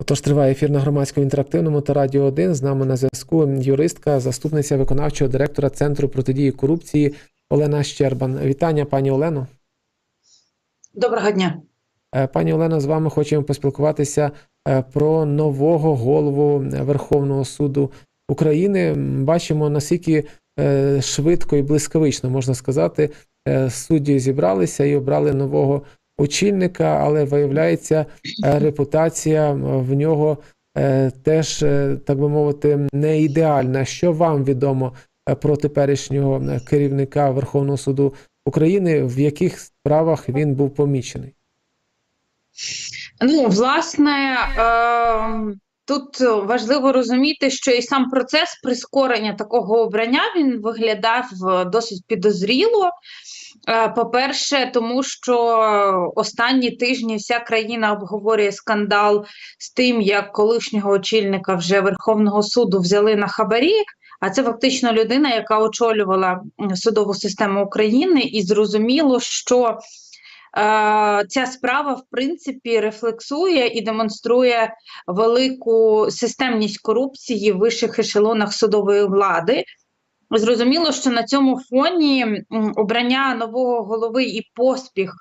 Отож, триває ефір на громадському інтерактивному та радіо 1. З нами на зв'язку юристка, заступниця виконавчого директора Центру протидії корупції Олена Щербан. Вітання, пані Олено. Доброго дня. Е, Пані Олено, з вами хочемо поспілкуватися е, про нового голову Верховного суду України. Бачимо, наскільки е, швидко і блискавично можна сказати, судді зібралися і обрали нового очільника, але виявляється, е, репутація в нього е, теж, е, так би мовити, не ідеальна. Що вам відомо про теперішнього керівника Верховного суду України, в яких справах він був помічений? Ну, власне, е, тут важливо розуміти, що і сам процес прискорення такого обрання він виглядав досить підозріло. Е, По-перше, тому що останні тижні вся країна обговорює скандал з тим, як колишнього очільника вже Верховного суду взяли на хабарі. А це фактично людина, яка очолювала судову систему України, і зрозуміло, що е, ця справа в принципі рефлексує і демонструє велику системність корупції в вищих ешелонах судової влади. Зрозуміло, що на цьому фоні обрання нового голови і поспіх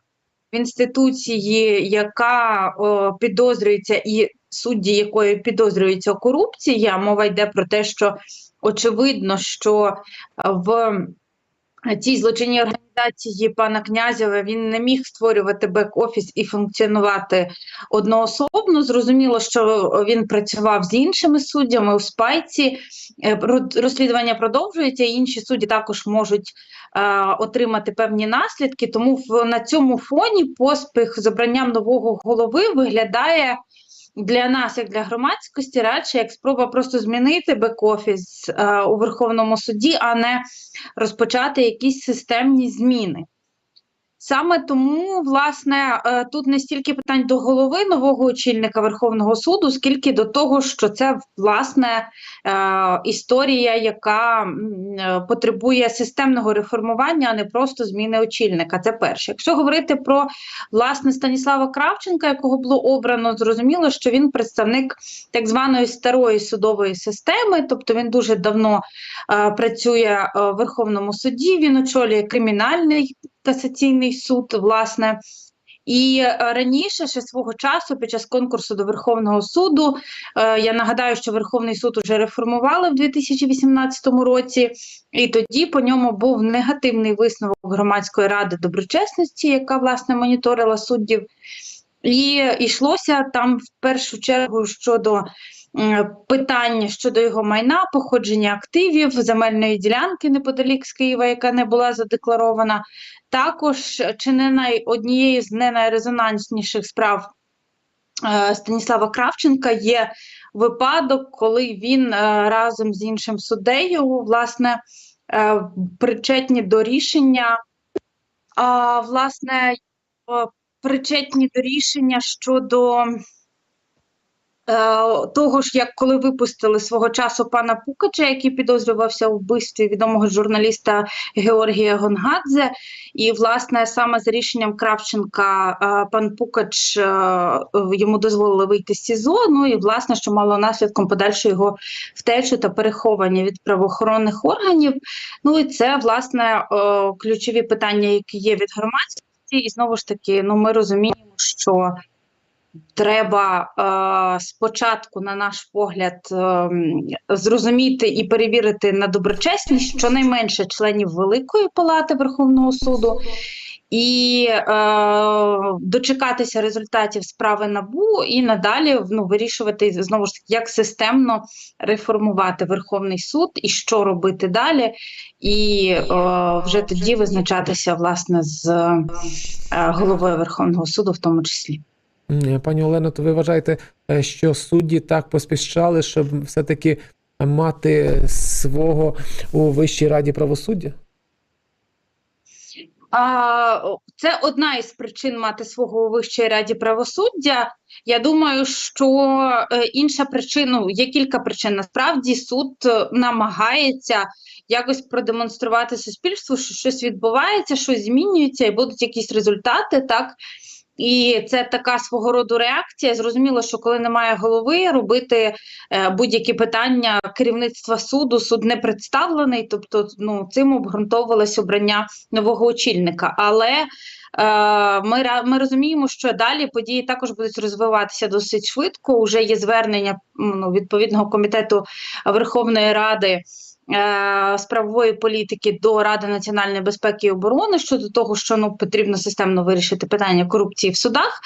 в інституції, яка о, підозрюється, і судді, якої підозрюється корупція, мова йде про те, що очевидно, що в цій злочинній організації пана Князєва він не міг створювати бек-офіс і функціонувати одноособно. Зрозуміло, що він працював з іншими суддями у спайці. Е, Розслідування продовжується, і інші судді також можуть е, отримати певні наслідки. Тому в, на цьому фоні поспіх з обранням нового голови виглядає для нас, як для громадськості, радше як спроба просто змінити бек-офіс е, у Верховному суді, а не розпочати якісь системні зміни. Саме тому, власне, е, тут не стільки питань до голови нового очільника Верховного суду, скільки до того, що це власне е, історія, яка е, потребує системного реформування, а не просто зміни очільника. Це перше. Якщо говорити про власне Станіслава Кравченка, якого було обрано, зрозуміло, що він представник так званої старої судової системи, тобто він дуже давно працює в Верховному суді. Він очолює кримінальний касаційний суд, власне. І е, раніше, ще свого часу, під час конкурсу до Верховного суду, е, я нагадаю, що Верховний суд уже реформували в 2018 році, і тоді по ньому був негативний висновок громадської ради доброчесності, яка власне моніторила суддів. І йшлося там в першу чергу щодо питання щодо його майна, походження активів, земельної ділянки неподалік з Києва, яка не була задекларована. Також чи не най однією з не найрезонансніших справ е, Станіслава Кравченка є випадок, коли він е, разом з іншим суддею, власне, е, причетні до рішення, а, власне, причетні до рішення щодо того ж, як коли випустили свого часу пана Пукача, який підозрювався у вбивстві відомого журналіста Георгія Гонгадзе, і власне саме за рішенням Кравченка е, пан Пукач е, йому дозволили вийти з СІЗО. Ну і власне, що мало наслідком подальшу його втечу та переховання від правоохоронних органів. Ну і це власне е, ключові питання, які є від громадськості. І знову ж таки, ну ми розуміємо, що треба е, спочатку, на наш погляд, е, зрозуміти і перевірити на доброчесність щонайменше членів Великої Палати Верховного суду. І е, дочекатися результатів справи набу і надалі ну, вирішувати знову ж таки, як системно реформувати Верховний суд і що робити далі, і е, вже тоді визначатися власне з е, головою Верховного суду, в тому числі. М, Пані Олено, то ви вважаєте, е, що судді так поспішали, щоб все-таки мати свого у Вищій раді правосуддя? А, це одна із причин мати свого у Вищій раді правосуддя. Я думаю, що е, інша причина, ну, є кілька причин. Насправді суд е, намагається якось продемонструвати суспільству, що щось відбувається, щось змінюється, і будуть якісь результати. Так І це така свого роду реакція. Зрозуміло, що коли немає голови, робити е, будь-які питання керівництва суду, суд не представлений, тобто ну, цим обґрунтовувалось обрання нового очільника. Але е, ми, ми розуміємо, що далі події також будуть розвиватися досить швидко. Уже є звернення ну, відповідного комітету Верховної Ради з правової політики до Ради національної безпеки і оборони щодо того, що ну потрібно системно вирішити питання корупції в судах.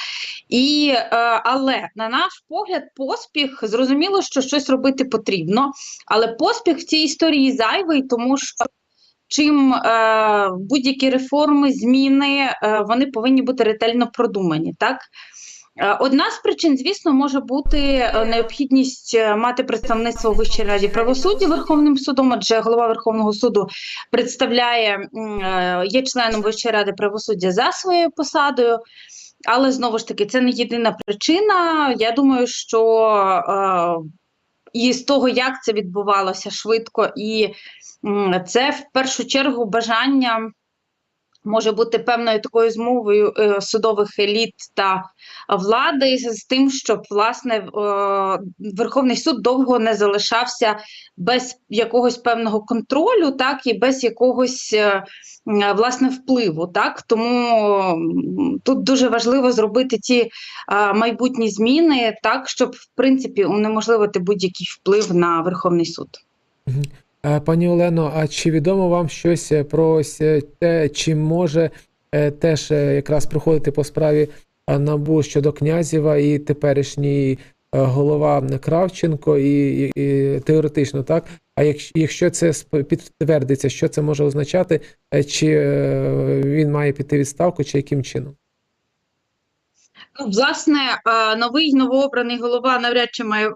І е, але на наш погляд, поспіх зрозуміло, що щось робити потрібно, але поспіх в цій історії зайвий, тому що. Чим е, будь-які реформи, зміни е, вони повинні бути ретельно продумані, так Е, Одна з причин, звісно, може бути е, необхідність е, мати представництво у Вищій раді правосуддя Верховним судом, адже голова Верховного суду представляє е, є членом Вищої ради правосуддя за своєю посадою. Але знову ж таки, це не єдина причина. Я думаю, що е, і з того, як це відбувалося швидко, і це в першу чергу бажання може бути певною такою змовою е, судових еліт та влади з тим, щоб власне е, Верховний суд довго не залишався без якогось певного контролю, так і без якогось е, власне впливу. Так тому тут дуже важливо зробити ті майбутні зміни так, щоб в принципі унеможливити будь-який вплив на Верховний суд. Е, Пані Олено, а чи відомо вам щось е, про е, те, чи може теж якраз проходити по справі НАБУ щодо Князєва і теперішній голова Кравченко, і, і, теоретично, так? А якщо, це підтвердиться, що це може означати, чи він має піти відставку, чи яким чином? Ну, власне, новий новообраний голова навряд чи має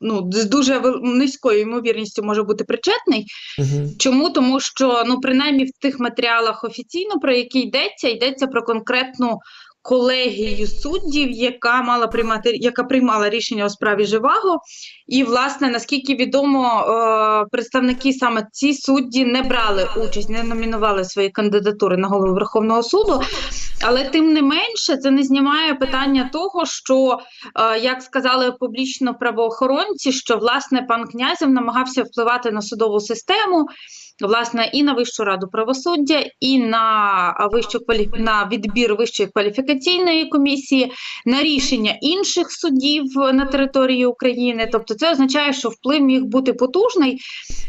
ну, з дуже низькою ймовірністю може бути причетний. Угу. Чому? Тому що ну, принаймні в тих матеріалах офіційно, про які йдеться, йдеться про конкретну колегію суддів, яка мала приймати, яка приймала рішення у справі Живаго. І, власне, наскільки відомо, е, представники саме ці судді не брали участь, не номінували свої кандидатури на голову Верховного суду. Але тим не менше, це не знімає питання того, що, е, як сказали публічно правоохоронці, що власне пан Князев намагався впливати на судову систему, власне, і на Вищу раду правосуддя, і на вищу на відбір вищої кваліфікаційної комісії, на рішення інших судів на території України. Тобто, це означає, що вплив міг бути потужний.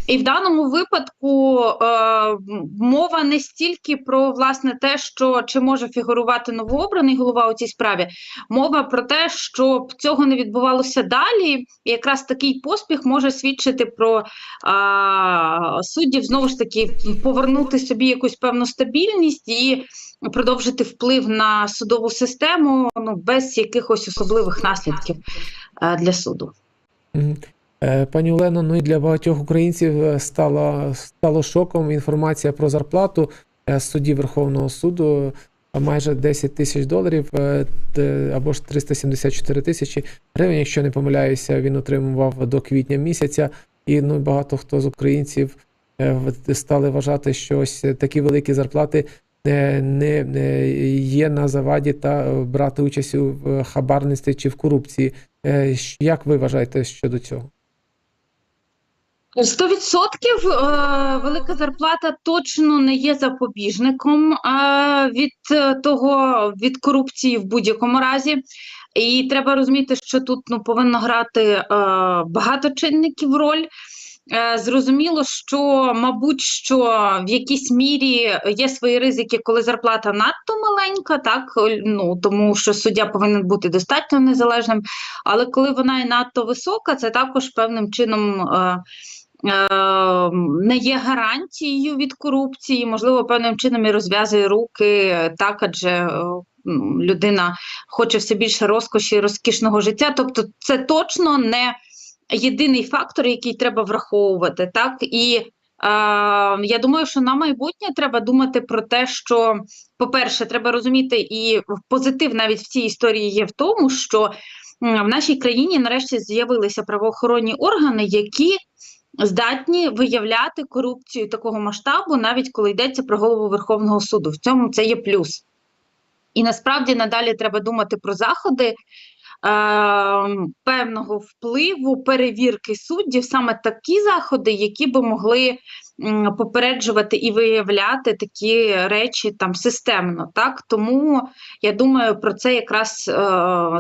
І в даному випадку е, мова не стільки про власне те, що чи може фігурувати новообраний голова у цій справі, мова про те, щоб цього не відбувалося далі. І якраз такий поспіх може свідчити про а, суддів знову ж таки повернути собі якусь певну стабільність і продовжити вплив на судову систему ну, без якихось особливих наслідків е, для суду. Е, Пані Олено, ну і для багатьох українців е, стало, стало шоком інформація про зарплату е, судді Верховного суду майже 10 тисяч доларів або ж 374 тисячі гривень, якщо не помиляюся, він отримував до квітня місяця. І ну, багато хто з українців стали вважати, що ось такі великі зарплати не, є на заваді та брати участь у хабарництві чи в корупції. Як ви вважаєте щодо цього? Сто відсотків е, велика зарплата точно не є запобіжником е, від е, того від корупції в будь-якому разі. І треба розуміти, що тут ну повинно грати багато чинників роль. Зрозуміло, що, мабуть, що в якійсь мірі є свої ризики, коли зарплата надто маленька, так ну тому що суддя повинен бути достатньо незалежним. Але коли вона і надто висока, це також певним чином. Не є гарантією від корупції, можливо, певним чином і розв'язує руки, е, так, адже е, людина хоче все більше розкоші і розкішного життя. Тобто, це точно не єдиний фактор, який треба враховувати. Так і е, я думаю, що на майбутнє треба думати про те, що, по-перше, треба розуміти, і позитив навіть в цій історії є в тому, що в нашій країні нарешті з'явилися правоохоронні органи, які здатні виявляти корупцію такого масштабу, навіть коли йдеться про голову Верховного суду. В цьому це є плюс. І насправді надалі треба думати про заходи певного впливу, перевірки суддів, саме такі заходи, які би могли попереджувати і виявляти такі речі там системно. Так? Тому я думаю, про це якраз е,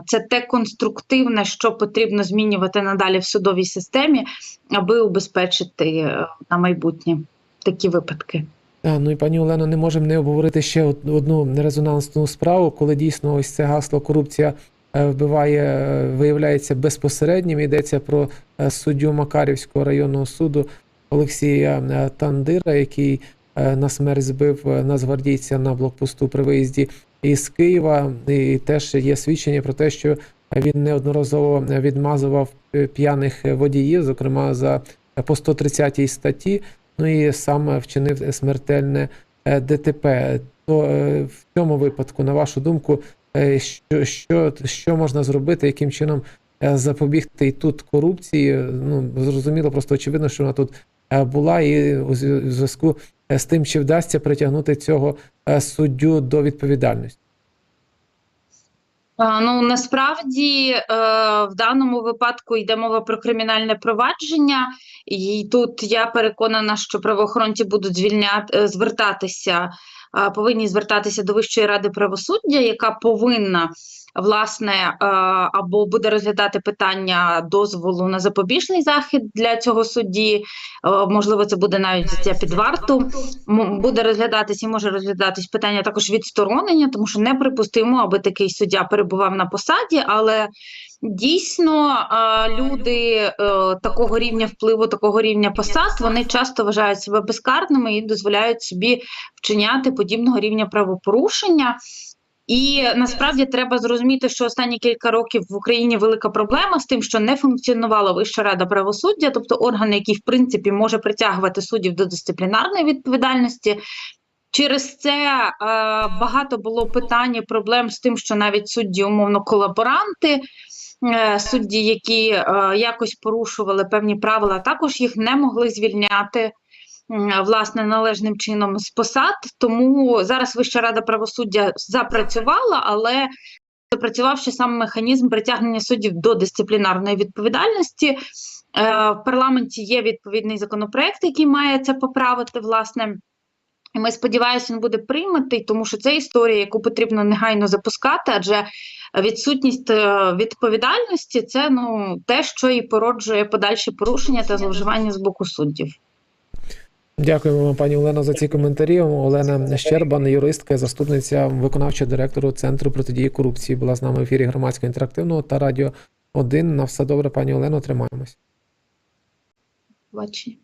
це те конструктивне, що потрібно змінювати надалі в судовій системі, аби убезпечити е, на майбутнє такі випадки. А, ну і пані Олено, не можемо не обговорити ще одну резонансну справу, коли дійсно ось це гасло корупція е, вбиває, е, виявляється безпосереднім. Йдеться про е, суддю Макарівського районного суду Олексія е, Тандира, який е, на смерть збив е, нацгвардійця на блокпосту при виїзді із Києва. І теж є свідчення про те, що він неодноразово відмазував е, п'яних водіїв, зокрема за е, по 130 статті. Ну і сам вчинив смертельне е, ДТП. То е, в цьому випадку, на вашу думку, е, що, що, що можна зробити, яким чином е, запобігти і тут корупції? Ну зрозуміло, просто очевидно, що вона тут е, була, і у зв'я- у зв'язку е, з тим, чи вдасться притягнути цього е, суддю до відповідальності. Ну насправді е, в даному випадку йде мова про кримінальне провадження, і тут я переконана, що правоохоронці будуть звільняти е, звертатися, е, повинні звертатися до Вищої ради правосуддя, яка повинна власне е, або буде розглядати питання дозволу на запобіжний захід для цього судді. е, Можливо, це буде навіть взяття під варту. Буде розглядатись і може розглядатись питання також відсторонення, тому що неприпустимо, аби такий суддя перебував на посаді, але дійсно е, люди такого рівня впливу, такого рівня посад, вони часто вважають себе безкарними і дозволяють собі вчиняти подібного рівня правопорушення. І насправді треба зрозуміти, що останні кілька років в Україні велика проблема з тим, що не функціонувала Вища рада правосуддя, тобто орган, який в принципі може притягувати суддів до дисциплінарної відповідальності. Через це е, багато було питань і проблем з тим, що навіть судді, умовно, колаборанти, е, судді, які е, якось порушували певні правила, також їх не могли звільняти власне належним чином з посад. Тому зараз Вища рада правосуддя запрацювала, але запрацював ще сам механізм притягнення суддів до дисциплінарної відповідальності. Е, В парламенті є відповідний законопроект, який має це поправити, власне. Ми сподіваємося, він буде прийнятий, тому що це історія, яку потрібно негайно запускати, адже відсутність е, відповідальності це ну те, що і породжує подальші порушення та зловживання з боку суддів. Дякуємо вам, пані Олено, за ці коментарі. Олена Щербан, юристка, заступниця виконавчого директору Центру протидії корупції, була з нами в ефірі громадського інтерактивного та радіо 1. На все добре, пані Олено, тримаємось. Бачення.